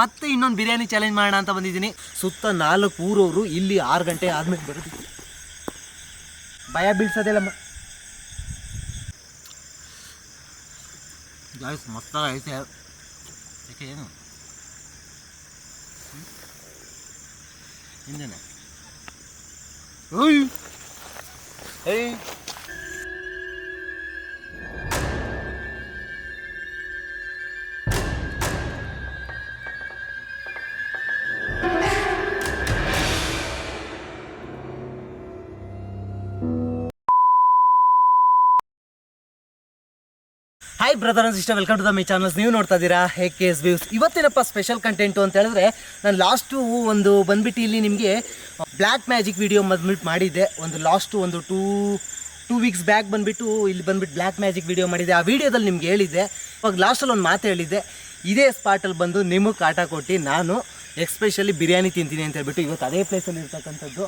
ಮತ್ತೆ ಇನ್ನೊಂದು ಬಿರಿಯಾನಿ ಚಾಲೆಂಜ್ ಮಾಡೋಣ ಅಂತ ಬಂದಿದ್ದೀನಿ. ಸುತ್ತ ನಾಲ್ಕು ಊರವರು ಇಲ್ಲಿ ಆರು ಗಂಟೆ ಆದ್ಮೇಲೆ ಬರುತ್ತೆ ಭಯ ಬೀಳ್ಸೋದಿಲ್ಲ ಗಾಯ್ಸ್ ಮಸ್ತಾಗ ಐತೆ. ಯಾಕೆ ಏನು? ಹಿಂದೇನೆ. ಏಯ್! ಏಯ್! Hi brother and sister welcome to the my channels ನೀವು ನೋಡ್ತಾ ಇದ್ದೀರಾ ಹೇ ಕೆ ಎಸ್ ವ್ಯೂಸ್ ಇವತ್ತೇನಪ್ಪ ಸ್ಪೆಷಲ್ ಕಂಟೆಂಟು ಅಂತ ಹೇಳಿದ್ರೆ, ನಾನು ಲಾಸ್ಟು ಒಂದು ಬಂದ್ಬಿಟ್ಟು ಇಲ್ಲಿ ನಿಮಗೆ ಬ್ಲ್ಯಾಕ್ ಮ್ಯಾಜಿಕ್ ವಿಡಿಯೋ ಬಂದ್ಬಿಟ್ಟು ಮಾಡಿದ್ದೆ. ಒಂದು ಲಾಸ್ಟು ಒಂದು ಟೂ ಟೂ ವೀಕ್ಸ್ ಬ್ಯಾಕ್ ಬಂದುಬಿಟ್ಟು ಇಲ್ಲಿ ಬಂದ್ಬಿಟ್ಟು ಬ್ಲ್ಯಾಕ್ ಮ್ಯಾಜಿಕ್ ವಿಡಿಯೋ ಮಾಡಿದ್ದೆ. ಆ ವಿಡಿಯೋದಲ್ಲಿ ನಿಮ್ಗೆ ಹೇಳಿದ್ದೆ. ಇವಾಗ ಲಾಸ್ಟಲ್ಲಿ ಒಂದು ಮಾತು ಹೇಳಿದ್ದೆ. ಇದೇ ಸ್ಪಾಟಲ್ಲಿ ಬಂದು ನಿಮಗೆ ಕಾಟ ಕೊಟ್ಟು ನಾನು ಎಕ್ಸ್ಪೆಷಲಿ ಬಿರಿಯಾನಿ ತಿಂತೀನಿ ಅಂತ ಹೇಳ್ಬಿಟ್ಟು ಇವತ್ತು ಅದೇ ಪ್ಲೇಸಲ್ಲಿ ಇರ್ತಕ್ಕಂಥದ್ದು.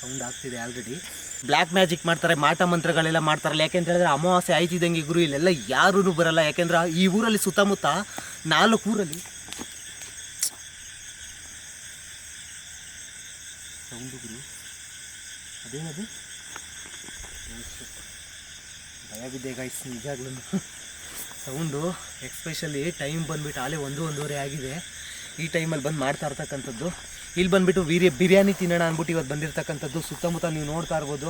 ಸೌಂಡ್ ಆಗ್ತಿದೆ ಆಲ್ರೆಡಿ ಬ್ಲ್ಯಾಕ್ ಮ್ಯಾಜಿಕ್ ಮಾಡ್ತಾರೆ, ಮಾಟ ಮಂತ್ರಗಳೆಲ್ಲ ಮಾಡ್ತಾರಲ್ಲ ಯಾಕೆಂತ ಹೇಳಿದ್ರೆ ಅಮಾವಾಸ್ಯೆ ಆಯ್ತಿದ್ದಂಗೆ ಗುರು ಇಲ್ಲೆಲ್ಲ ಯಾರೂ ಬರಲ್ಲ. ಯಾಕೆಂದ್ರೆ ಈ ಊರಲ್ಲಿ ಸುತ್ತಮುತ್ತ ನಾಲ್ಕು ಊರಲ್ಲಿ ಸೌಂಡು ಗುರು. ಅದೇನದು? ಭಯ ಬಿದ್ದೆ ಗಾಯ್ಸ್ ನಿಜಾಗ್ಲೂ ಸೌಂಡು ಎಕ್ಸ್ಪೆಷಲಿ ಟೈಮ್ ಬಂದುಬಿಟ್ಟು ಆಲೇ ಒಂದು, ಒಂದೂವರೆ ಆಗಿದೆ. ಈ ಟೈಮಲ್ಲಿ ಬಂದು ಮಾಡ್ತಾ ಇರ್ತಕ್ಕಂಥದ್ದು. ಇಲ್ಲಿ ಬಂದ್ಬಿಟ್ಟು ವೀರ್ಯ ಬಿರಿಯಾನಿ ತಿನ್ನೋಣ ಅಂದ್ಬಿಟ್ಟು ಇವತ್ತು ಬಂದಿರತಕ್ಕಂಥದ್ದು, ಸುತ್ತಮುತ್ತ ನೀವು ನೋಡ್ತಾ ಇರ್ಬೋದು.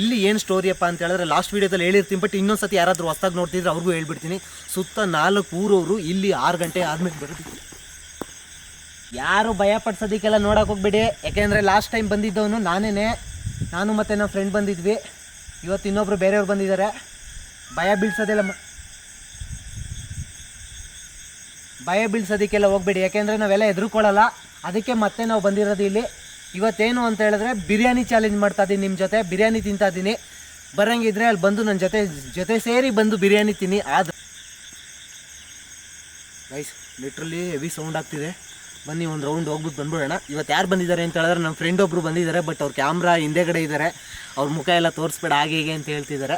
ಇಲ್ಲಿ ಏನು ಸ್ಟೋರಿಯಪ್ಪ ಅಂತ ಹೇಳಿದ್ರೆ ಲಾಸ್ಟ್ ವೀಡಿಯೋದಲ್ಲಿ ಹೇಳಿರ್ತೀನಿ ಬಟ್ ಇನ್ನೊಂದು ಸತಿ ಯಾರಾದರೂ ಹೊಸ್ದಾಗಿ ನೋಡ್ತಿದ್ರೆ ಅವ್ರಿಗೂ ಹೇಳ್ಬಿಡ್ತೀನಿ. ಸುತ್ತ ನಾಲ್ಕು ಊರವರು ಇಲ್ಲಿ ಆರು ಗಂಟೆ ಆದಮೇಲೆ ಬರೋದು ಯಾರು ಭಯ ಪಡ್ಸೋದಕ್ಕೆಲ್ಲ ನೋಡೋಕೆ ಹೋಗ್ಬೇಡಿ. ಯಾಕೆಂದರೆ ಲಾಸ್ಟ್ ಟೈಮ್ ಬಂದಿದ್ದವನು ನಾನೇ ನಾನು ಮತ್ತು ನಮ್ಮ ಫ್ರೆಂಡ್ ಬಂದಿದ್ವಿ. ಇವತ್ತು ಇನ್ನೊಬ್ಬರು ಬೇರೆಯವ್ರು ಬಂದಿದ್ದಾರೆ. ಭಯ ಬೀಳ್ಸೋದೆಲ್ಲ ಭಯ ಬೀಳ್ಸೋದಕ್ಕೆಲ್ಲ ಹೋಗ್ಬೇಡಿ. ಯಾಕೆಂದರೆ ನಾವೆಲ್ಲ ಹೆದರ್ಕೊಳ್ಳಲ್ಲ ಅದಕ್ಕೆ ಮತ್ತೆ ನಾವು ಬಂದಿರೋದು ಇಲ್ಲಿ. ಇವತ್ತೇನು ಅಂತ ಹೇಳಿದ್ರೆ ಬಿರಿಯಾನಿ ಚಾಲೆಂಜ್ ಮಾಡ್ತಾ ಇದ್ದೀನಿ ನಿಮ್ಮ ಜೊತೆ. ಬಿರಿಯಾನಿ ತಿಂತಾ ಇದ್ದೀನಿ ಬರಂಗಿದ್ರೆ ಅಲ್ಲಿ ಬಂದು ನನ್ನ ಜೊತೆ ಜೊತೆ ಸೇರಿ ಬಂದು ಬಿರಿಯಾನಿ ತಿನ್ನಿ. ಆದ್ರೆ ರೈಸ್ ಲಿಟ್ರಲಿ ಹೆವಿ ಸೌಂಡ್ ಆಗ್ತಿದೆ. ಬನ್ನಿ, ಒಂದು ರೌಂಡ್ ಹೋಗ್ಬಿಟ್ಟು ಬಂದ್ಬಿಡೋಣ. ಇವತ್ತು ಯಾರು ಬಂದಿದ್ದಾರೆ ಅಂತ ಹೇಳಿದ್ರೆ ನಮ್ಮ ಫ್ರೆಂಡ್ ಒಬ್ಬರು ಬಂದಿದ್ದಾರೆ ಬಟ್ ಅವ್ರ ಕ್ಯಾಮ್ರಾ ಹಿಂದೆಗಡೆ ಇದ್ದಾರೆ ಅವ್ರ ಮುಖ ಎಲ್ಲ ತೋರಿಸ್ಬೇಡ, ಹಾಗೆ ಹೀಗೆ ಅಂತ ಹೇಳ್ತಿದ್ದಾರೆ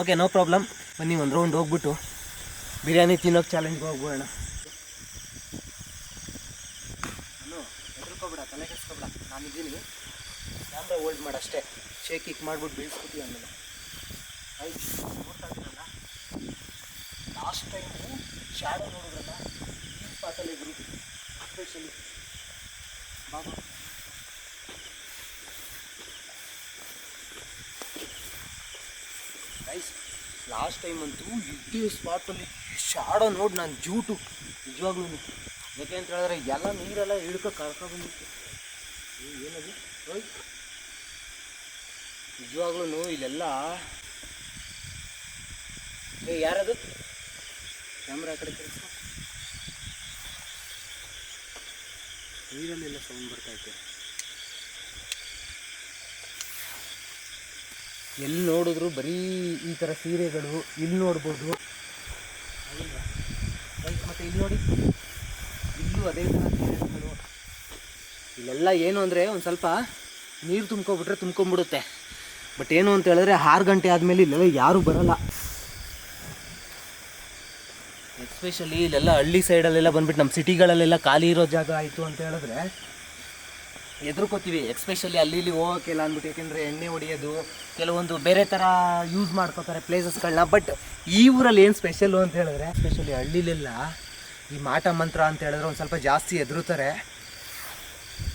ಓಕೆ ನೋ ಪ್ರಾಬ್ಲಮ್ ಬನ್ನಿ, ಒಂದು ರೌಂಡ್ ಹೋಗ್ಬಿಟ್ಟು ಬಿರಿಯಾನಿ ತಿನ್ನೋಕೆ ಚಾಲೆಂಜ್ಗೆ ಹೋಗ್ಬಿಡೋಣ. ಹೆದರ್ಕೋಬೇಡ ತಲೆ ಕೆಡಿಸ್ಕೊಬೇಡ. ನಾನು ಇದ್ದೀನಿ. ಕ್ಯಾಮ್ರಾ ಹೋಲ್ಡ್ ಅಷ್ಟೇ ಶೇಕ್ ಇಕ್ ಮಾಡ್ಬಿಟ್ಟು ಬೀಳ್ಸ್ಕೊತೀವಿ ಆಮೇಲೆ ಆಯ್ತು, ನೋಡ್ತಾ ಇದ್ದೀರಲ್ಲ ಲಾಸ್ಟ್ ಟೈಮು ಶಾಡೋ ನೋಡಿದ್ರಲ್ಲ, ಈ ಪಾತಲ್ಲಿ ಗುರು ಸ್ಪೆಷಲಿ ಬಾಬಾ. ಗೈಸ್ ಲಾಸ್ಟ್ ಟೈಮ್ ಅಂತೂ ಇದೇ ಸ್ಪಾಟಲ್ಲಿ ಶಾಡೋ ನೋಡಿ, ನಾನು ಜೂಟು ನಿಜವಾಗ್ಲೂ ಯಾಕೆ ಅಂತ ಹೇಳಿದ್ರೆ ಎಲ್ಲ ನೀರೆಲ್ಲ ಇಳ್ಕೊ ಕರ್ಕೊಂಡ್ಬಂದಿತ್ತು ಏನದು ನಿಜವಾಗ್ಲೂ ಇಲ್ಲೆಲ್ಲ? ಏ, ಯಾರದು? ಕ್ಯಾಮ್ರಾ ಕಡೆ ಕೆಲಸ ನೀರಲ್ಲೆಲ್ಲ ಸೌಂಡ್ ಬರ್ತೈತೆ ಎಲ್ಲಿ ನೋಡಿದ್ರು ಬರೀ ಈ ಥರ ಸೀರೆಗಳು, ಇಲ್ಲಿ ನೋಡ್ಬೋದು? ಮತ್ತೆ ಇಲ್ಲಿ ನೋಡಿ. ಅದೇ ಥರ ಇಲ್ಲೆಲ್ಲ ಏನು ಅಂದರೆ ಒಂದು ಸ್ವಲ್ಪ ನೀರು ತುಂಬ್ಕೊಬಿಟ್ರೆ ತುಂಬ್ಕೊಂಬಿಡುತ್ತೆ ಬಟ್ ಏನು ಅಂತ ಹೇಳಿದ್ರೆ ಆರು ಗಂಟೆ ಆದಮೇಲೆ ಇಲ್ಲೆಲ್ಲ ಯಾರೂ ಬರಲ್ಲ. ಎಸ್ಪೆಷಲಿ ಇಲ್ಲೆಲ್ಲ ಹಳ್ಳಿ ಸೈಡಲ್ಲೆಲ್ಲ ಬಂದ್ಬಿಟ್ಟು ನಮ್ಮ ಸಿಟಿಗಳಲ್ಲೆಲ್ಲ ಖಾಲಿ ಇರೋ ಜಾಗ ಆಯಿತು ಅಂತ ಹೇಳಿದ್ರೆ ಎದುರ್ಕೋತೀವಿ ಎಸ್ಪೆಷಲಿ ಅಲ್ಲಿ ಇಲ್ಲಿ ಹೋಗೋಕ್ಕಿಲ್ಲ ಅಂದ್ಬಿಟ್ಟು ಯಾಕೆಂದರೆ ಎಣ್ಣೆ ಹೊಡೆಯೋದು, ಕೆಲವೊಂದು ಬೇರೆ ಥರ ಯೂಸ್ ಮಾಡ್ಕೋತಾರೆ ಪ್ಲೇಸಸ್ಗಳನ್ನ ಬಟ್ ಈ ಊರಲ್ಲಿ ಏನು ಸ್ಪೆಷಲ್ಲು ಅಂತ ಹೇಳಿದ್ರೆ ಎಸ್ಪೆಷಲಿ ಹಳ್ಳಿಲೆಲ್ಲ ಈ ಮಾಟ ಮಂತ್ರ ಅಂತ ಹೇಳಿದ್ರೆ ಒಂದು ಸ್ವಲ್ಪ ಜಾಸ್ತಿ ಎದುರುತ್ತಾರೆ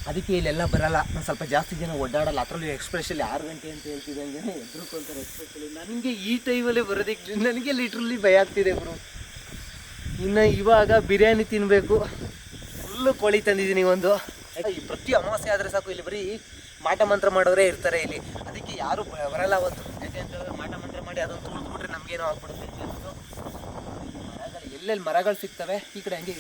ಅದಕ್ಕೆ ಇಲ್ಲೆಲ್ಲ ಬರಲ್ಲ. ಒಂದು ಸ್ವಲ್ಪ ಜಾಸ್ತಿ ಜನ ಓಡಾಡಲ್ಲ ಅದರಲ್ಲೂ ಎಕ್ಸ್ಪ್ರೆಷಲಿ ಆರು ಗಂಟೆ ಅಂತ ಹೇಳ್ತಿದ್ದಂಗೆ ಎದುರುಕೊಂತಾರೆ ಎಕ್ಸ್ಪ್ರೆಷಲಿ ನನಗೆ ಈ ಟೈಮಲ್ಲಿ ಬರೋದಕ್ಕೆ ನನಗೆ ಲಿಟ್ರಲಿ ಭಯ ಆಗ್ತಿದೆ ಬ್ರೋ ಇನ್ನು ಇವಾಗ ಬಿರಿಯಾನಿ ತಿನ್ನಬೇಕು ಫುಲ್ಲು ಕೋಳಿ ತಂದಿದ್ದೀನಿ ಒಂದು. ಈ ಪ್ರತಿ ಅಮಾವಾಸ್ಯೆ ಆದರೆ ಸಾಕು, ಇಲ್ಲಿ ಬರೀ ಮಾಟ ಮಂತ್ರ ಮಾಡೋರೇ ಇರ್ತಾರೆ ಇಲ್ಲಿ. ಅದಕ್ಕೆ ಯಾರು ಬರಲ್ಲ ಅವತ್ತು ಯಾಕೆ ಅಂತ ಹೇಳಿದ್ರೆ ಮಾಟ ಮಂತ್ರ ಮಾಡಿ ಅದನ್ನು ತುಳಿದ್ಬಿಟ್ರೆ ನಮಗೇನೋ ಆಗ್ಬಿಡುತ್ತೆ ಎಲ್ಲೆಲ್ಲಿ ಮರಗಳು ಸಿಗ್ತವೆ, ಈ ಕಡೆ ಹಂಗೆ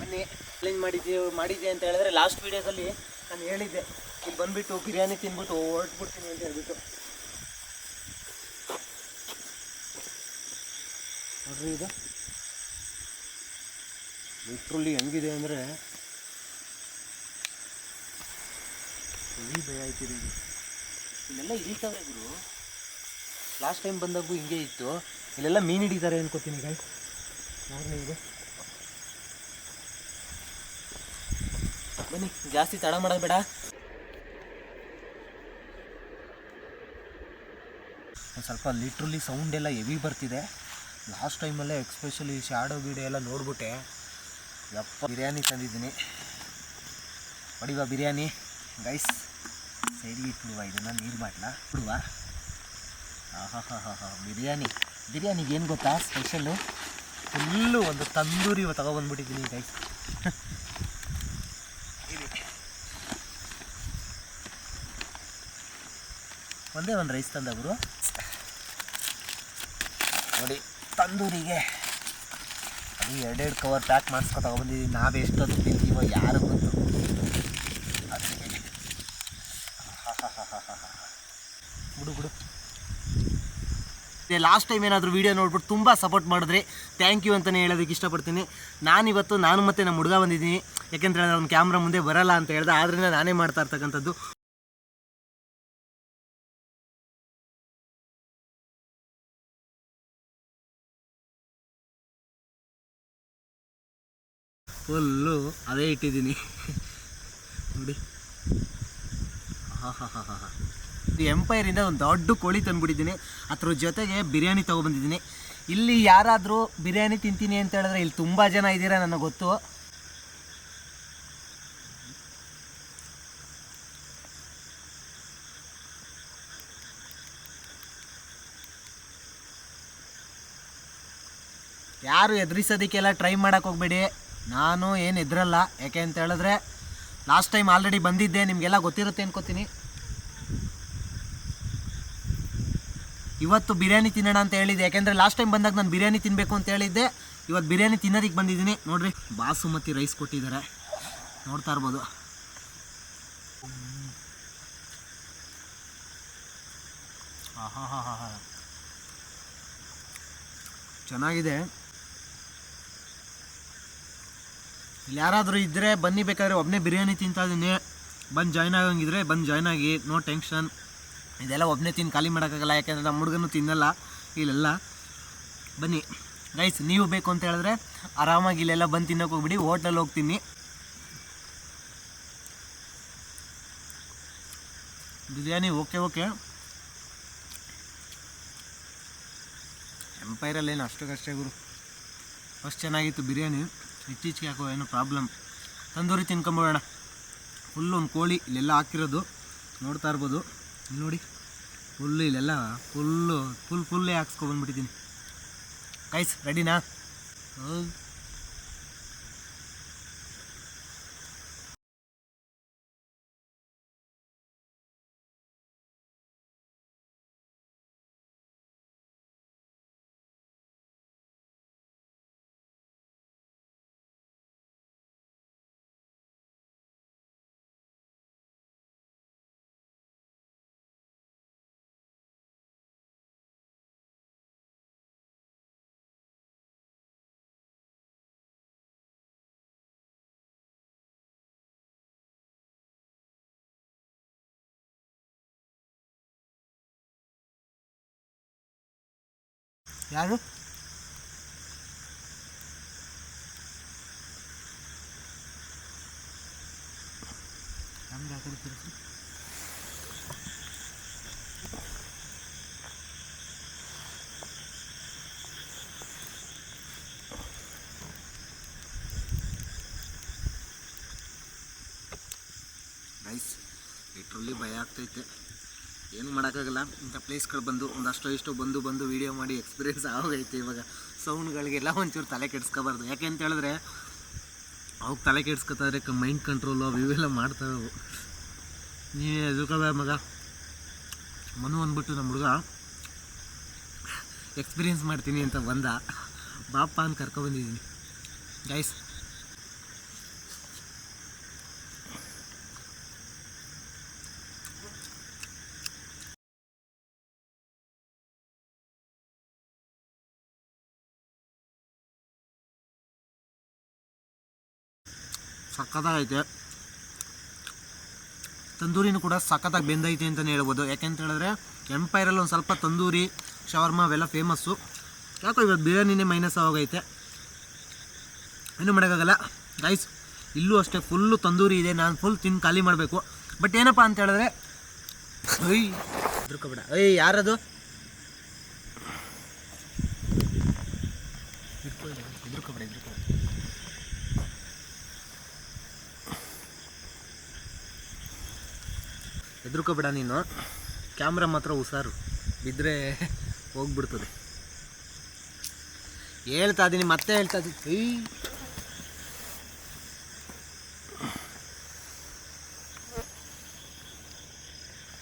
ಬನ್ನಿ ಕ್ಲೀನ್ ಮಾಡಿದ್ದೀವಿ ಮಾಡಿದ್ದೆ ಅಂತ ಹೇಳಿದ್ರೆ ಲಾಸ್ಟ್ ವೀಡಿಯೋದಲ್ಲಿ ನಾನು ಹೇಳಿದ್ದೆ, ಇಲ್ಲಿ ಬಂದ್ಬಿಟ್ಟು ಬಿರಿಯಾನಿ ತಿನ್ಬಿಟ್ಟು ಹೊರಟ್ಬಿಡ್ತೀನಿ ಅಂತ ಹೇಳ್ಬಿಟ್ಟು. ನೋಡ್ರಿ ಇದು. ಲಿಟ್ರಲ್ಲಿ ಹೆಂಗಿದೆ ಅಂದರೆ ಈ ಭಯ ಆಯ್ತಿದೆ ಇಲ್ಲೆಲ್ಲ ಇಳಿತಾವೆ ಗುರು. ಲಾಸ್ಟ್ ಟೈಮ್ ಬಂದಾಗೂ ಹಿಂಗೆ ಇತ್ತು. ಇಲ್ಲೆಲ್ಲ ಮೀನು ಹಿಡಿತಾರೆ ಅನ್ಕೋತೀನಿ ಗೈಸ್ ನೋಡಿ ನಿಮಗೆ ಬನ್ನಿ, ಜಾಸ್ತಿ ತಡ ಮಾಡೋದು ಬೇಡ. ಒಂದು ಸ್ವಲ್ಪ ಲಿಟ್ರಲಿ ಸೌಂಡ್ ಎಲ್ಲ ಹೆವಿ ಬರ್ತಿದೆ. ಲಾಸ್ಟ್ ಟೈಮಲ್ಲೇ ಎಕ್ಸ್ಪೆಷಲಿ ಶ್ಯಾಡೋ ಗೀಡೋ ಎಲ್ಲ ನೋಡ್ಬಿಟ್ಟೆ. ಯಪ್ಪ, ಬಿರಿಯಾನಿ ತಂದಿದ್ದೀನಿ. ಹೊಡಿವಾ ಬಿರಿಯಾನಿ. ಗೈಸ್ ಸೈಡ್ಗೆ ಇಟ್ಬಿಡುವ, ಇದನ್ನು ನೀರು ಬಾಟ್ಲ ಬಿಡುವ? ಬಿರಿಯಾನಿ. ಬಿರಿಯಾನಿಗೆ ಏನು ಗೊತ್ತಾ? ಸ್ಪೆಷಲ್ಲು ಫುಲ್ಲು ಒಂದು ತಂದೂರಿ ತಗೊಬಂದ್ಬಿಟ್ಟಿದ್ದೀನಿ ಗೈಸ್ ಒಂದೇ ಒಂದು ರೈಸ್ ತಂದ ಗುರು ನೋಡಿ, ತಂದೂರಿಗೆ. ಅದು ಎರಡೆರಡು ಕವರ್ ಪ್ಯಾಕ್ ಮಾಡಿಸ್ಕೊ ತಗೊಬಂದಿದ್ದೀವಿ ನಾವು ಎಷ್ಟೊತ್ತು ತಿಂತೀವೋ ಯಾರು ಗೊತ್ತು. ಬಿಡು ಬಿಡು ಲಾಸ್ಟ್ ಟೈಮ್ ಏನಾದರೂ ವೀಡಿಯೋ ನೋಡ್ಬಿಟ್ಟು ತುಂಬ ಸಪೋರ್ಟ್ ಮಾಡಿದ್ರಿ ಥ್ಯಾಂಕ್ ಯು ಅಂತಲೇ ಹೇಳೋದಕ್ಕೆ ಇಷ್ಟಪಡ್ತೀನಿ. ನಾನಿವತ್ತು ನಾನು ಮತ್ತು ನಮ್ಮ ಹುಡುಗ ಬಂದಿದ್ದೀನಿ. ಯಾಕೆಂದರೆ ಅವ್ನು ಕ್ಯಾಮ್ರಾ ಮುಂದೆ ಬರಲ್ಲ ಅಂತ ಹೇಳ್ದೆ. ಆದ್ದರಿಂದ ನಾನೇ ಮಾಡ್ತಾ ಇರ್ತಕ್ಕಂಥದ್ದು. ಫುಲ್ಲು ಅದೇ ಇಟ್ಟಿದ್ದೀನಿ. ನೋಡಿ. ಹಾಂ ಹಾಂ ಹಾಂ ಹಾ ಇದು ಎಂಪೈರಿಂದ ಒಂದು ದೊಡ್ಡ ಕೋಳಿ ತಂದ್ಬಿಟ್ಟಿದ್ದೀನಿ. ಅದ್ರ ಜೊತೆಗೆ ಬಿರಿಯಾನಿ ತೊಗೊಬಂದಿದ್ದೀನಿ. ಇಲ್ಲಿ ಯಾರಾದರೂ ಬಿರಿಯಾನಿ ತಿಂತೀನಿ ಅಂತ ಹೇಳಿದ್ರೆ ಇಲ್ಲಿ ತುಂಬ ಜನ ಇದ್ದೀರಾ ನನಗೆ ಗೊತ್ತು. ಯಾರು ಎದುರಿಸೋದಕ್ಕೆಲ್ಲ ಟ್ರೈ ಮಾಡೋಕ್ಕೆ ಹೋಗ್ಬೇಡಿ. ನಾನು ಏನು ಎದುರಲ್ಲ. ಯಾಕೆ ಅಂತ ಹೇಳಿದ್ರೆ ಲಾಸ್ಟ್ ಟೈಮ್ ಆಲ್ರೆಡಿ ಬಂದಿದ್ದೆ. ನಿಮಗೆಲ್ಲ ಗೊತ್ತಿರುತ್ತೆ ಅನ್ಕೋತೀನಿ. ಇವತ್ತು ಬಿರಿಯಾನಿ ತಿನ್ನೋಣ ಅಂತ ಹೇಳಿದ್ದೆ. ಯಾಕೆಂದರೆ ಲಾಸ್ಟ್ ಟೈಮ್ ಬಂದಾಗ ನಾನು ಬಿರಿಯಾನಿ ತಿನ್ನಬೇಕು ಅಂತ ಹೇಳಿದ್ದೆ. ಇವತ್ತು ಬಿರಿಯಾನಿ ತಿನ್ನೋದಕ್ಕೆ ಬಂದಿದ್ದೀನಿ. ನೋಡ್ರಿ ಬಾಸುಮತಿ ರೈಸ್ ಕೊಟ್ಟಿದ್ದಾರೆ. ನೋಡ್ತಾ ಇರ್ಬೋದು. ಚೆನ್ನಾಗಿದೆ. ಇಲ್ಲಿ ಯಾರಾದರೂ ಇದ್ದರೆ ಬನ್ನಿ ಬೇಕಾದ್ರೆ ಒಬ್ಬನೇ ಬಿರಿಯಾನಿ ತಿಂತಾ ಇದ್ದೀನಿ. ಬಂದು ಜಾಯ್ನ್ ಆಗಂಗಿದ್ರೆ ಬಂದು ಜಾಯ್ನ್ ಆಗಿ ನೋ ಟೆನ್ಷನ್ ಇದೆಲ್ಲ ಒಬ್ಬನೇ ತಿಂದು ಖಾಲಿ ಮಾಡೋಕ್ಕಾಗಲ್ಲ, ಯಾಕೆಂದರೆ ನಮ್ಮ ಹುಡುಗನೂ ತಿನ್ನಲ್ಲ. ಇಲ್ಲೆಲ್ಲ. ಬನ್ನಿ. ರೈಸ್ ನೀವು ಬೇಕು ಅಂತ ಹೇಳಿದ್ರೆ ಆರಾಮಾಗಿ ಇಲ್ಲೆಲ್ಲ ಬಂದು ತಿನ್ನೋಕೆ ಹೋಗ್ಬಿಡಿ. ಹೋಟ್ಲಲ್ಲಿ ಹೋಗ್ತೀನಿ. ಬಿರಿಯಾನಿ ಓಕೆ ಓಕೆ ಎಂಪೈರಲ್ಲಿ ಏನು ಅಷ್ಟಕ್ಕಷ್ಟೇ ಗುರು. ಫಸ್ಟ್ ಚೆನ್ನಾಗಿತ್ತು ಬಿರಿಯಾನಿ. ಇತ್ತೀಚೆಗೆ ಹಾಕೋ ಏನೋ ಪ್ರಾಬ್ಲಮ್ ತಂದೂರಿ ತಿನ್ಕೊಂಬೋಣ ಫುಲ್ಲು ಒಂದು ಕೋಳಿ ಇಲ್ಲೆಲ್ಲ ಹಾಕಿರೋದು. ನೋಡ್ತಾ ಇರ್ಬೋದು. ನೋಡಿ ಫುಲ್ಲು ಇಲ್ಲೆಲ್ಲ ಫುಲ್ಲು ಫುಲ್ ಫುಲ್ಲೇ ಹಾಕ್ಸ್ಕೊಬಂದ್ಬಿಟ್ಟಿದ್ದೀನಿ ಕೈಸ್ ರೆಡಿನಾ ಯಾರು ನಮ್ಗೆ ಆ ಕಡೆ ತಿರ್ಗ್ಸು. ನೈಸ್ ಲಿಟ್ರಲಿ ಭಯ ಆಗ್ತೈತೆ ಏನು ಮಾಡೋಕ್ಕಾಗಲ್ಲ. ಇಂಥ ಪ್ಲೇಸ್ಗಳು ಬಂದು ಒಂದಷ್ಟು ಇಷ್ಟೋ ಬಂದು ಬಂದು ವೀಡಿಯೋ ಮಾಡಿ ಎಕ್ಸ್ಪೀರಿಯೆನ್ಸ್ ಆಗೋಗೈತೆ ಇವಾಗ. ಸೌಂಡ್ಗಳಿಗೆಲ್ಲ ಒಂಚೂರು ತಲೆ ಕೆಡಿಸ್ಕೋಬಾರ್ದು. ಯಾಕೆ ಅಂತ ಹೇಳಿದ್ರೆ ಅವಾಗ ತಲೆ ಕೆಡಿಸ್ಕೊತಾರೆ ಮೈಂಡ್ ಕಂಟ್ರೋಲು ಅವು ಇವೆಲ್ಲ ಮಾಡ್ತವೆ ಅವು. ನೀವೇ ಮಗ. ಮನು ಅಂದ್ಬಿಟ್ಟು ನಮ್ಮ ಹುಡುಗ ಎಕ್ಸ್ಪೀರಿಯೆನ್ಸ್ ಮಾಡ್ತೀನಿ ಅಂತ ಬಂದ. ಬಾಪ ಅಂತ ಕರ್ಕೊಬಂದಿದ್ದೀನಿ ಗೈಸ್ ಸಕ್ಕತ್ತಾಗೈತೆ ತಂದೂರಿನೂ ಕೂಡ ಸಖತ್ತಾಗಿ ಬೆಂದೈತೆ ಅಂತಲೇ ಹೇಳ್ಬೋದು. ಯಾಕೆಂತ ಹೇಳಿದ್ರೆ ಎಂಪೈರಲ್ಲಿ ಒಂದು ಸ್ವಲ್ಪ ತಂದೂರಿ, ಶವರ್ಮ ಅವೆಲ್ಲ ಫೇಮಸ್ಸು ಯಾಕೋ ಇವತ್ತು ಬಿರಿಯಾನಿನೇ ಮೈನಸ್ ಆಗೋಗೈತೆ. ಏನು ಮಾಡೋಕ್ಕಾಗಲ್ಲ. ಗೈಸ್ ಇಲ್ಲೂ ಅಷ್ಟೇ ಫುಲ್ಲು ತಂದೂರಿ ಇದೆ. ನಾನು ಫುಲ್ ತಿಂದು ಖಾಲಿ ಮಾಡಬೇಕು. ಬಟ್ ಏನಪ್ಪ ಅಂತ ಹೇಳಿದ್ರೆ ಅಯ್ಯ ದುರ್ಕೋಬೇಡ ಅಯ್ಯ ಯಾರದು? ಹೆದ್ರುಕೋಬೇಡ ಹೆದ್ರುಕೋಬೇಡ ಹೆದ್ರುಕೋಬೇಡ ನೀನು. ಕ್ಯಾಮ್ರಾ ಮಾತ್ರ ಹುಷಾರು. ಬಿದ್ದರೆ ಹೋಗ್ಬಿಡ್ತದೆ. ಹೇಳ್ತಾ ಇದ್ದೀನಿ ಮತ್ತೆ ಹೇಳ್ತಾ ಇದ್ದೀನಿ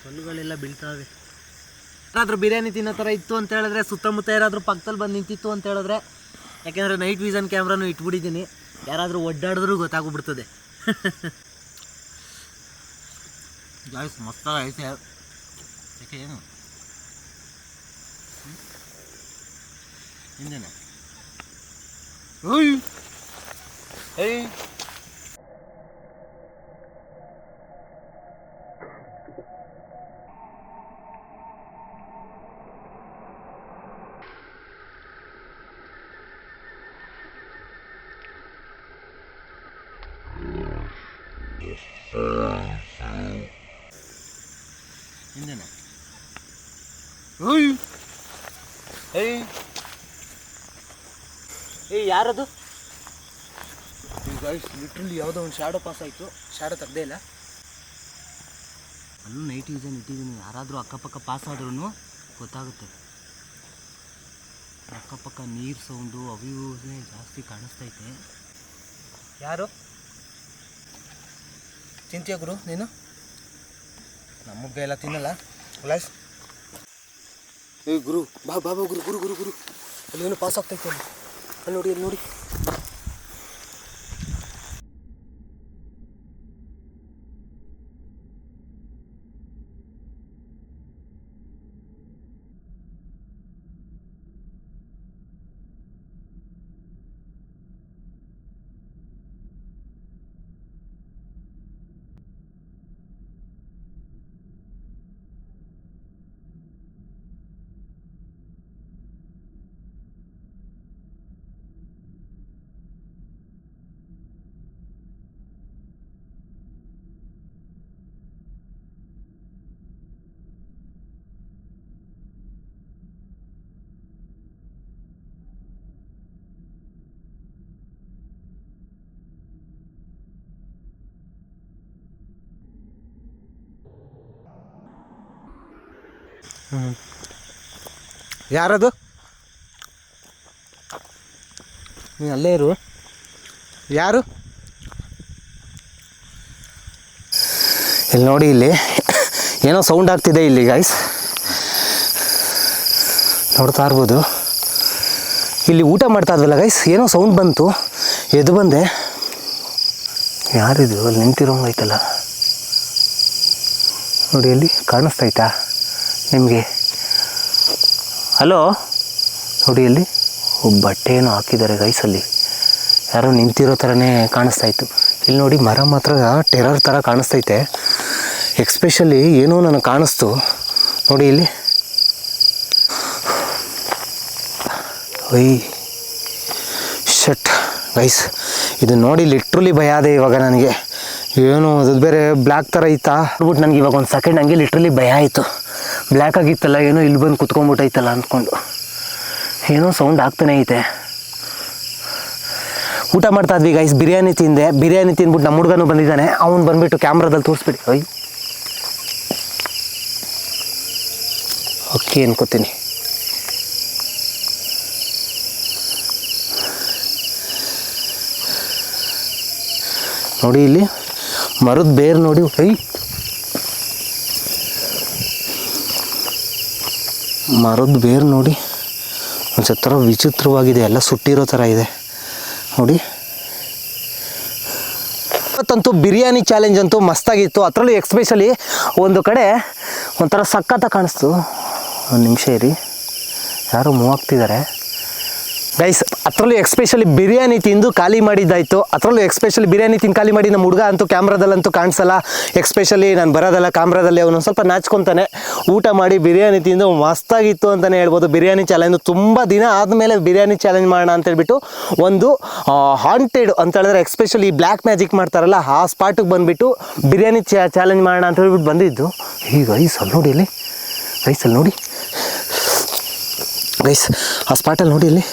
ಕಲ್ಲುಗಳೆಲ್ಲ ಬೀಳ್ತಾವೆ. ಯಾರಾದರೂ ಬಿರಿಯಾನಿ ತಿನ್ನೋ ಥರ ಇತ್ತು ಅಂತ ಹೇಳಿದ್ರೆ, ಸುತ್ತಮುತ್ತ ಯಾರಾದರೂ ಪಕ್ಕದಲ್ಲಿ ಬಂದು ನಿಂತಿತ್ತು ಅಂತ ಹೇಳಿದ್ರೆ, ಯಾಕೆಂದರೆ ನೈಟ್ ವಿಷನ್ ಕ್ಯಾಮ್ರಾನು ಇಟ್ಬಿಟ್ಟಿದ್ದೀನಿ. ಯಾರಾದರೂ ಒಡ್ಡಾಡಿದ್ರೂ ಗೊತ್ತಾಗ್ಬಿಡ್ತದೆ. ಗಾಯ್ಸ್ ಮಸ್ತಾಗಿ ಐತೆ ಯಾಕೆ ಏನು ಹಿಂದೇನೆ ಓಯ್ ಏಯ್ ಹಿಂದೇನೆ. ಏಯ್! ಏಯ್! ಯಾರದು? ಲಿಟ್ರಲಿ ಯಾವುದೋ ಒಂದು ಶಾಡೋ ಪಾಸ್ ಆಯಿತು. ಶಾಡೋ ತೆಗ್ದೇ ಇಲ್ಲ. ಅಲ್ಲೂ ನೈಟ್ ಯೂಸನ್ ಇಟ್ಟಿದ್ದೀನಿ ಯಾರಾದರೂ ಅಕ್ಕಪಕ್ಕ ಪಾಸ್ ಆದ್ರೂ ಗೊತ್ತಾಗುತ್ತೆ. ಅಕ್ಕಪಕ್ಕ ನೀರು ಸೌಂಡು ಅವು ಜಾಸ್ತಿ ಕಾಣಿಸ್ತೈತೆ. ಯಾರು? ಚಿಂತೆಯ ಗುರು ನೀನು? ನಮ್ಮ ಮುಗ್ಗ ಎಲ್ಲ ತಿನ್ನಲ್ಲ. ಗ್ಲಾಸ್ ಏ ಗುರು, ಬಾ ಬಾ ಬಾ, ಗುರು ಗುರು ಗುರು ಗುರು. ಅಲ್ಲಿ ಏನೋ ಪಾಸ್ ಆಗ್ತೈತೆ ಅಲ್ಲಿ ನೋಡಿ ಅಲ್ಲಿ ನೋಡಿ. ಯಾರದು? ನೀನು ಅಲ್ಲೇ ಇರು. ಯಾರು? ಇಲ್ಲಿ ನೋಡಿ ಇಲ್ಲಿ. ಏನೋ ಸೌಂಡ್ ಆಗ್ತಿದೆ ಇಲ್ಲಿ ಗಾಯ್ಸ್ ನೋಡ್ತಾ ಇರ್ಬೋದು. ಇಲ್ಲಿ ಊಟ ಮಾಡ್ತಾ ಇದ್ವಲ್ಲ ಗೈಸ್ ಏನೋ ಸೌಂಡ್ ಬಂತು. ಎದ್ದು ಬಂದೆ. ಯಾರಿದು? ಅಲ್ಲಿ ನಿಂತಿರೋಂಗೈತಲ್ಲ ನೋಡಿ ಅಲ್ಲಿ ಕಾಣಿಸ್ತೈತಾ ನಿಮಗೆ? ಹಲೋ? ನೋಡಿ ಒಬ್ಬ ಬಟ್ಟೆಯನ್ನು ಹಾಕಿದ್ದಾರೆ ಗೈಸಲ್ಲಿ ಯಾರೋ ನಿಂತಿರೋ ಥರನೇ ಕಾಣಿಸ್ತಾ ಇತ್ತು. ಇಲ್ಲಿ ನೋಡಿ ಮರ ಮಾತ್ರ ಟೆರರ್ ಥರ ಕಾಣಿಸ್ತೈತೆ ಎಕ್ಸ್ಪೆಷಲಿ ಏನೋ ನನಗೆ ಕಾಣಿಸ್ತು. ನೋಡಿ ಇಲ್ಲಿ. ಒಯ್ ಶಟ್ ಗೈಸ್ ಇದು ನೋಡಿ ಲಿಟ್ರಲಿ ಭಯ ಅದೆ ಇವಾಗ ನನಗೆ. ಏನು ಅದು ಬೇರೆ ಬ್ಲ್ಯಾಕ್ ಥರ ಇತ್ತಾ. ಅಂದ್ಬಿಟ್ಟು ನನಗೆ ಇವಾಗ ಒಂದು ಸೆಕೆಂಡ್ ಹಂಗೆ ಲಿಟ್ರಲಿ ಭಯ ಆಯಿತು. ಬ್ಲ್ಯಾಕ್ ಆಗಿತ್ತಲ್ಲ, ಏನೋ ಇಲ್ಲಿ ಬಂದು ಕುತ್ಕೊಂಡ್ಬಿಟ್ಟೈತಲ್ಲ ಅಂದ್ಕೊಂಡು ಏನೋ ಸೌಂಡ್ ಆಗ್ತಾನೆ ಐತೆ. ಊಟ ಮಾಡ್ತಾ ಇದ್ವಿ ಗೈಸ್ ಬಿರಿಯಾನಿ ತಿಂದೆ. ಬಿರಿಯಾನಿ ತಿಂದ್ಬಿಟ್ಟು ನಮ್ಮ ಹುಡುಗನೂ ಬಂದಿದ್ದಾನೆ. ಅವ್ನು ಬಂದ್ಬಿಟ್ಟು ಕ್ಯಾಮ್ರಾದಲ್ಲಿ ತೋರಿಸ್ಬಿಡಿ. ಅಯ್ ಓಕೆ ಅನ್ಕೋತೀನಿ. ನೋಡಿ ಇಲ್ಲಿ, ಮರದ ಬೇರು ನೋಡಿ ಐ ಮರದ ಬೇರು ನೋಡಿ. ಒಂದು ಥರ ವಿಚಿತ್ರವಾಗಿದೆ, ಎಲ್ಲ ಸುಟ್ಟಿರೋ ಥರ ಇದೆ. ನೋಡಿ. ಇವತ್ತಂತೂ ಬಿರಿಯಾನಿ ಚಾಲೆಂಜ್ ಅಂತೂ ಮಸ್ತಾಗಿತ್ತು. ಅದರಲ್ಲೂ ಎಕ್ಸ್ಪೆಷಲಿ ಒಂದು ಕಡೆ ಒಂಥರ ಸಕ್ಕತ್ತ ಕಾಣಿಸ್ತು. ಒಂದು ನಿಮಿಷ ಇರಿ. ಯಾರು ಮೂವ್ ಆಗ್ತಿದ್ದಾರೆ. ಗೈಸ್ ಅದರಲ್ಲೂ ಎಕ್ಸ್ಪೆಷಲಿ ಬಿರಿಯಾನಿ ತಿಂದು ಖಾಲಿ ಮಾಡಿದ್ದಾಯ್ತು. ಅದರಲ್ಲೂ ಎಕ್ಸ್ಪೆಷಲಿ ಬಿರಿಯಾನಿ ತಿಂದು ಖಾಲಿ ಮಾಡಿ ನಮ್ಮ ಹುಡುಗ ಅಂತೂ ಕ್ಯಾಮ್ರಾದಲ್ಲಂತೂ ಕಾಣಿಸಲ್ಲ. ಎಕ್ಸ್ಪೆಷಲಿ ನಾನು ಬರೋದಲ್ಲ, ಕ್ಯಾಮ್ರಾದಲ್ಲಿ ಅವನು ಸ್ವಲ್ಪ ನಾಚ್ಕೊತಾನೆ. ಊಟ ಮಾಡಿ ಬಿರಿಯಾನಿ ತಿಂದು ಮಸ್ತಾಗಿತ್ತು ಅಂತಲೇ ಹೇಳ್ಬೋದು. ಬಿರಿಯಾನಿ ಚಾಲೆಂಜ್ ತುಂಬ ದಿನ ಆದಮೇಲೆ ಬಿರಿಯಾನಿ ಚಾಲೆಂಜ್ ಮಾಡೋಣ ಅಂತ ಹೇಳ್ಬಿಟ್ಟು ಒಂದು ಹಾಂಟೆಡ್ ಅಂತ ಹೇಳಿದ್ರೆ ಎಕ್ಸ್ಪೆಷಲಿ ಬ್ಲ್ಯಾಕ್ ಮ್ಯಾಜಿಕ್ ಮಾಡ್ತಾರಲ್ಲ, ಆ ಸ್ಪಾಟಿಗೆ ಬಂದುಬಿಟ್ಟು ಬಿರಿಯಾನಿ ಚಾಲೆಂಜ್ ಮಾಡೋಣ ಅಂತ ಹೇಳ್ಬಿಟ್ಟು ಬಂದಿದ್ದು. ಈಗ ಐಸ್ ಅಲ್ಲಿ ನೋಡಿ ಇಲ್ಲಿ. ರೈಸಲ್ಲಿ ನೋಡಿ. ಗೈಸ್ ಆ ಸ್ಪಾಟಲ್ಲಿ ನೋಡಿ ಇಲ್ಲಿ.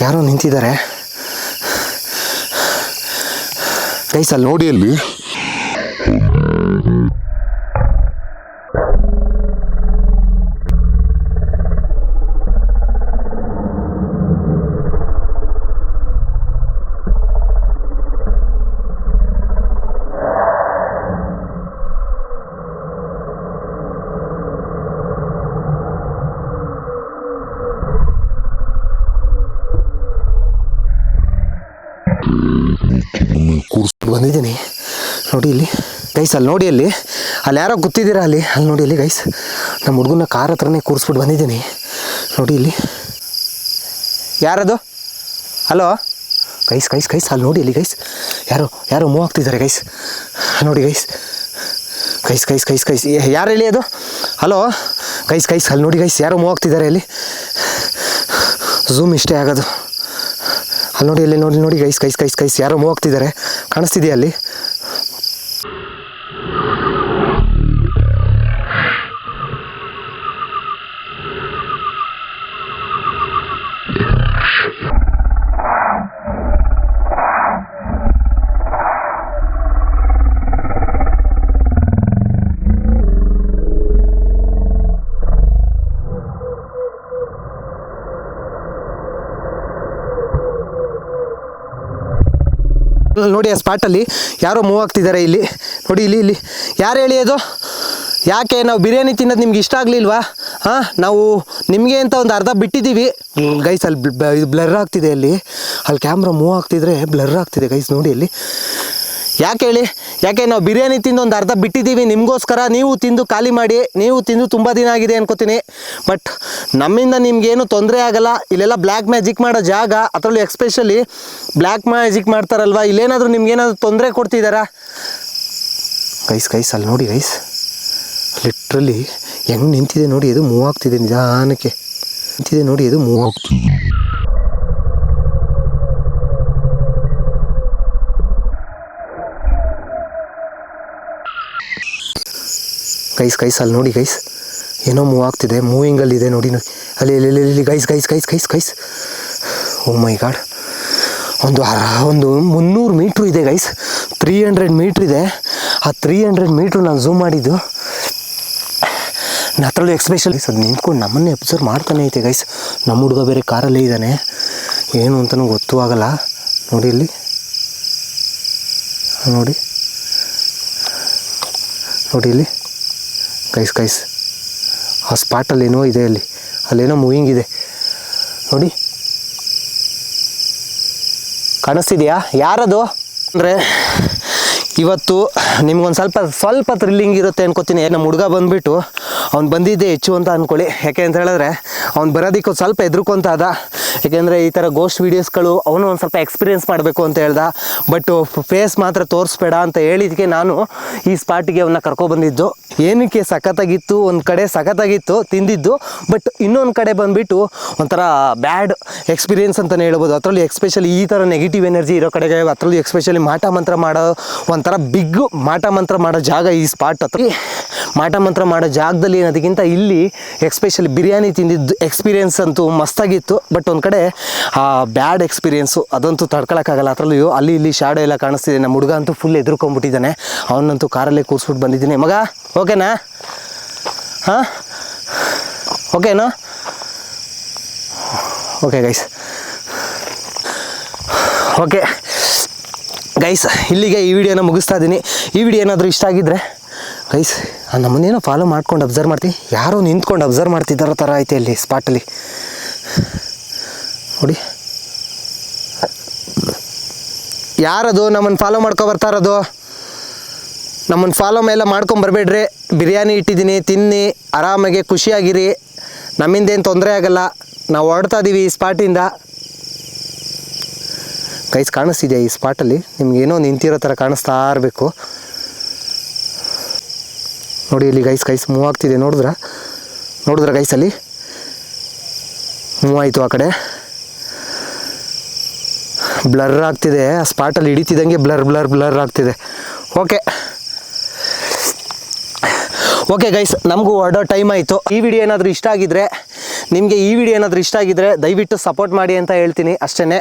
ಯಾರೋ ನಿಂತಿದ್ದಾರೆ. ಗೈಸ್ ಅಲ್ಲಿ ನೋಡಿ ಅಲ್ಲಿ. ನೋಡಿ ಇಲ್ಲಿ ಗೈಸ್ ಅಲ್ಲಿ ನೋಡಿ ಅಲ್ಲಿ ಅಲ್ಲಿ ಯಾರೋ ಗೊತ್ತಿದ್ದೀರಾ ಅಲ್ಲಿ? ಅಲ್ಲಿ ನೋಡಿ ಇಲ್ಲಿ ಗೈಸ್ ನಮ್ಮ ಹುಡುಗನ ಕಾರ್ ಹತ್ರನೇ ಕೂರಿಸ್ಬಿಟ್ಟು ಬಂದಿದ್ದೀನಿ. ನೋಡಿ ಇಲ್ಲಿ. ಯಾರದು? ಹಲೋ ಗೈಸ್ ಗೈಸ್ ಗೈಸ್ ಅಲ್ಲಿ ನೋಡಿ ಇಲ್ಲಿ ಗೈಸ್ ಯಾರೋ ಯಾರೋ ಮೂವ್ ಆಗ್ತಿದ್ದಾರೆ ಗೈಸ್ ನೋಡಿ guys guys guys guys guys ಯಾರು ಹೇಳಿ ಅದು? ಹಲೋ ಗೈಸ್ ಗೈಸ್ ಅಲ್ಲಿ ನೋಡಿ ಗೈಸ್ ಯಾರೋ ಮೂವ್ ಆಗ್ತಿದ್ದಾರೆ ಇಲ್ಲಿ? ಝೂಮ್ ಇಷ್ಟೇ ಆಗೋದು. ಅಲ್ಲಿ ನೋಡಿ ಅಲ್ಲಿ ನೋಡಿ ನೋಡಿ ಗೈಸ್ ಗೈಸ್ ಗೈಸ್ ಗೈಸ್ ಯಾರೋ ಮೂವ್ ಆಗ್ತಿದ್ದಾರೆ. ಕಾಣಿಸ್ತಿದೆಯಾ ಅಲ್ಲಿ ಅಲ್ಲಿ ನೋಡಿ ಆ ಸ್ಪಾಟಲ್ಲಿ ಯಾರೋ ಮೂವ್ ಆಗ್ತಿದ್ದಾರೆ ಇಲ್ಲಿ. ನೋಡಿ ಇಲ್ಲಿ ಇಲ್ಲಿ. ಯಾರು ಹೇಳಿ ಅದು? ಯಾಕೆ ನಾವು ಬಿರಿಯಾನಿ ತಿನ್ನೋದು ನಿಮ್ಗೆ ಇಷ್ಟ ಆಗಲಿಲ್ವಾ? ಹಾಂ, ನಾವು ನಿಮಗೆ ಅಂತ ಒಂದು ಅರ್ಧ ಬಿಟ್ಟಿದ್ದೀವಿ. ಗೈಸ್ ಅಲ್ಲಿ ಇದು ಬ್ಲರ್ ಆಗ್ತಿದೆ ಅಲ್ಲಿ. ಅಲ್ಲಿ ಕ್ಯಾಮ್ರಾ ಮೂವ್ ಆಗ್ತಿದ್ರೆ ಬ್ಲರ್ ಆಗ್ತಿದೆ ಗೈಸ್ ನೋಡಿ ಅಲ್ಲಿ. ಯಾಕೆ ಹೇಳಿ? ಯಾಕೆ ನಾವು ಬಿರಿಯಾನಿ ತಿಂದು ಒಂದು ಅರ್ಧ ಬಿಟ್ಟಿದ್ದೀವಿ, ನಿಮಗೋಸ್ಕರ ನೀವು ತಿಂದು ಖಾಲಿ ಮಾಡಿ, ನೀವು ತಿಂದು ತುಂಬ ದಿನ ಆಗಿದೆ ಅನ್ಕೋತೀನಿ. ಬಟ್ ನಮ್ಮಿಂದ ನಿಮಗೇನು ತೊಂದರೆ ಆಗಲ್ಲ. ಇಲ್ಲೆಲ್ಲ ಬ್ಲ್ಯಾಕ್ ಮ್ಯಾಜಿಕ್ ಮಾಡೋ ಜಾಗ, ಅದರಲ್ಲೂ ಎಕ್ಸ್ಪೆಷಲಿ ಬ್ಲ್ಯಾಕ್ ಮ್ಯಾಜಿಕ್ ಮಾಡ್ತಾರಲ್ವ? ಇಲ್ಲೇನಾದರೂ ನಿಮ್ಗೇನಾದರೂ ತೊಂದರೆ ಕೊಡ್ತಿದ್ದಾರಾ ಗೈಸ್ ಗೈಸ್ ಅಲ್ಲಿ ನೋಡಿ ಗೈಸ್ ಲಿಟ್ರಲಿ ಹೆಂಗೆ ನಿಂತಿದೆ ನೋಡಿ ಅದು ಮೂವ್ ಆಗ್ತಿದೆ ನಿಧಾನಕ್ಕೆ. ನಿಂತಿದೆ ನೋಡಿ ಅದು ಮೂವ್ ಆಗ್ತಿದೆ. ಗೈಸ್ ಗೈಸ್ ಅಲ್ಲಿ ನೋಡಿ ಗೈಸ್ ಏನೋ ಮೂವ್ ಆಗ್ತಿದೆ ಮೂವಿಂಗಲ್ಲಿ ಇದೆ ನೋಡಿ ನೋಡಿ. ಅಲ್ಲಿ ಇಲ್ಲಿ ಇಲ್ಲಿ guys guys guys guys guys oh my god ಒಂದು ಒಂದು ಮುನ್ನೂರು ಮೀಟ್ರ್ ಇದೆ ಗೈಸ್ ತ್ರೀ ಹಂಡ್ರೆಡ್ ಮೀಟ್ರ್ ಇದೆ. ಆ ತ್ರೀ ಹಂಡ್ರೆಡ್ ಮೀಟ್ರ್ ನಾನು ಝೂಮ್ ಮಾಡಿದ್ದು. ಅದರಲ್ಲೂ ಗೈಸ್ ಅದು ನಿಂತ್ಕೊಂಡು ನಮ್ಮನ್ನೇ ಅಬ್ಸರ್ವ್ ಮಾಡ್ತಾನೆ ಐತೆ ಗೈಸ್ ನಮ್ಮ ಹುಡುಗ ಬೇರೆ ಕಾರಲ್ಲೇ ಇದ್ದಾನೆ. ಏನು ಅಂತಲೂ ಗೊತ್ತೂ ಆಗಲ್ಲ. ನೋಡಿ ಇಲ್ಲಿ. ನೋಡಿ. ನೋಡಿ ಇಲ್ಲಿ. ಗೈಸ್ ಗೈಸ್ ಆ ಸ್ಪಾಟಲ್ಲಿ ಏನೋ ಇದೆ ಅಲ್ಲಿ. ಅಲ್ಲೇನೋ ಮೂವಿಂಗ್ ಇದೆ. ನೋಡಿ. ಕಾಣಿಸ್ತಿದೆಯಾ? ಯಾರದು? ಅಂದರೆ, ಇವತ್ತು ನಿಮ್ಗೊಂದು ಸ್ವಲ್ಪ ಸ್ವಲ್ಪ ಥ್ರಿಲ್ಲಿಂಗ್ ಇರುತ್ತೆ ಅನ್ಕೋತೀನಿ. ನಮ್ಮ ಹುಡುಗ ಬಂದುಬಿಟ್ಟು, ಅವ್ನು ಬಂದಿದ್ದೆ ಹೆಚ್ಚು ಅಂತ ಅಂದ್ಕೊಳ್ಳಿ ಯಾಕೆ ಅಂತ ಹೇಳಿದ್ರೆ, ಅವ್ನು ಬರೋದಕ್ಕೆ ಸ್ವಲ್ಪ ಹೆದ್ರಕೊಂತ ಅದ ಯಾಕೆಂದರೆ ಈ ಥರ ಗೋಸ್ಟ್ ವೀಡಿಯೋಸ್ಗಳು ಅವನು ಒಂದು ಸ್ವಲ್ಪ ಎಕ್ಸ್ಪೀರಿಯೆನ್ಸ್ ಮಾಡಬೇಕು ಅಂತ ಹೇಳ್ದ. ಬಟ್ ಫೇಸ್ ಮಾತ್ರ ತೋರಿಸ್ಬೇಡ ಅಂತ ಹೇಳಿದಕ್ಕೆ ನಾನು ಈ ಸ್ಪಾಟಿಗೆ ಅವನ್ನ ಕರ್ಕೊಬಂದಿದ್ದು ಏನಕ್ಕೆ ಸಖತ್ತಾಗಿತ್ತು, ಒಂದು ಕಡೆ ಸಖತ್ತಾಗಿತ್ತು, ತಿಂದಿದ್ದು ಬಟ್ ಇನ್ನೊಂದು ಕಡೆ ಬಂದುಬಿಟ್ಟು ಒಂಥರ ಬ್ಯಾಡ್ ಎಕ್ಸ್ಪೀರಿಯೆನ್ಸ್ ಅಂತಲೇ ಹೇಳ್ಬೋದು. ಅದರಲ್ಲಿ ಎಕ್ಸ್ಪೆಷಲಿ ಈ ಥರ ನೆಗೆಟಿವ್ ಎನರ್ಜಿ ಇರೋ ಕಡೆಗೆ, ಅದರಲ್ಲಿ ಎಕ್ಸ್ಪೆಷಲಿ ಮಾಟ ಮಂತ್ರ ಮಾಡೋ ಒಂಥರ ಬಿಗ್ ಮಾಟ ಮಂತ್ರ ಮಾಡೋ ಜಾಗ ಈ ಸ್ಪಾಟ್ ಹತ್ರ. ಮಾಟ ಮಂತ್ರ ಮಾಡೋ ಜಾಗದಲ್ಲಿ ಏನದಕ್ಕಿಂತ ಇಲ್ಲಿ ಎಕ್ಸ್ಪೆಷಲಿ ಬಿರಿಯಾನಿ ತಿಂದಿದ್ದು ಎಕ್ಸ್ಪೀರಿಯೆನ್ಸ್ ಅಂತೂ ಮಸ್ತಾಗಿತ್ತು. ಬಟ್ ಒಂದು ಕಡೆ ಆ ಬ್ಯಾಡ್ ಎಕ್ಸ್ಪೀರಿಯೆನ್ಸು ಅದಂತೂ ತಡ್ಕೊಳಕ್ಕಾಗಲ್ಲ. ಅದರಲ್ಲೂ ಅಲ್ಲಿ ಇಲ್ಲಿ ಶಾಡೋ ಎಲ್ಲ ಕಾಣಿಸ್ತಿದೆ. ನಮ್ಮ ಹುಡುಗ ಅಂತೂ ಫುಲ್ ಎದುರ್ಕೊಂಡ್ಬಿಟ್ಟಿದ್ದಾನೆ. ಅವನಂತೂ ಕಾರಲ್ಲೇ ಕೂರಿಸ್ಬಿಟ್ಟು ಬಂದಿದ್ದೀನಿ. ಮಗ ಓಕೆನಾ ಹಾಂ? ಓಕೆನಾ ಓಕೆ ಗೈಸ್ ಓಕೆ. ಗೈಸ್ ಇಲ್ಲಿಗೆ ಈ ವಿಡಿಯೋನ ಮುಗಿಸ್ತಾ ಇದ್ದೀನಿ. ಈ ವಿಡಿಯೋ ಏನಾದರೂ ಇಷ್ಟ ಆಗಿದ್ದರೆ ಗೈಸ್ ನಮ್ಮನ್ನೇನೋ ಫಾಲೋ ಮಾಡ್ಕೊಂಡು ಅಬ್ಸರ್ವ್ ಮಾಡ್ತೀನಿ ಯಾರೋ ನಿಂತ್ಕೊಂಡು ಅಬ್ಸರ್ವ್ ಮಾಡ್ತಿದ್ದಾರೋ ಥರ ಐತೆ ಅಲ್ಲಿ. ಸ್ಪಾಟಲ್ಲಿ ನೋಡಿ. ಯಾರದು? ನಮ್ಮನ್ನು ಫಾಲೋ ಮಾಡ್ಕೊ ಬರ್ತಾರದು ನಮ್ಮನ್ನು ಫಾಲೋ ಮೇಲೆ ಮಾಡ್ಕೊಂಬರ್ಬೇಡ್ರಿ ಬಿರಿಯಾನಿ ಇಟ್ಟಿದ್ದೀನಿ, ತಿನ್ನಿ, ಆರಾಮಾಗಿ ಖುಷಿಯಾಗಿರಿ. ನಮ್ಮಿಂದೇನು ತೊಂದರೆ ಆಗಲ್ಲ. ನಾವು ಹೊರಡ್ತಾ ಇದ್ದೀವಿ ಈ ಸ್ಪಾಟಿಂದ ಗೈಸ್ ಕಾಣಿಸ್ತಿದೆಯಾ ಈ ಸ್ಪಾಟಲ್ಲಿ ನಿಮಗೇನೋ ನಿಂತಿರೋ ಥರ ಕಾಣಿಸ್ತಾ ಇರಬೇಕು. ನೋಡಿ ಇಲ್ಲಿ ಗೈಸ್ ಗೈಸ್ ಮೂವ್ ಆಗ್ತಿದೆ, ನೋಡಿದ್ರ? ನೋಡಿದ್ರ ಗೈಸಲ್ಲಿ ಮೂವ್ ಆಯಿತು ಆ ಕಡೆ. ಬ್ಲರ್ ಆಗ್ತಿದೆ, ಆ ಸ್ಪಾಟಲ್ಲಿ ಹಿಡಿತಿದ್ದಂಗೆ ಬ್ಲರ್ ಬ್ಲರ್ ಬ್ಲರ್ ಆಗ್ತಿದೆ. ಓಕೆ ಓಕೆ ಗೈಸ್ ನಮಗೂ ಹೊರಡೋ ಟೈಮ್ ಆಯಿತು. ಈ ವಿಡಿಯೋ ಏನಾದರೂ ಇಷ್ಟ ಆಗಿದ್ರೆ, ನಿಮಗೆ ಈ ವಿಡಿಯೋ ಏನಾದರೂ ಇಷ್ಟ ಆಗಿದ್ರೆ ದಯವಿಟ್ಟು ಸಪೋರ್ಟ್ ಮಾಡಿ ಅಂತ ಹೇಳ್ತೀನಿ ಅಷ್ಟೇ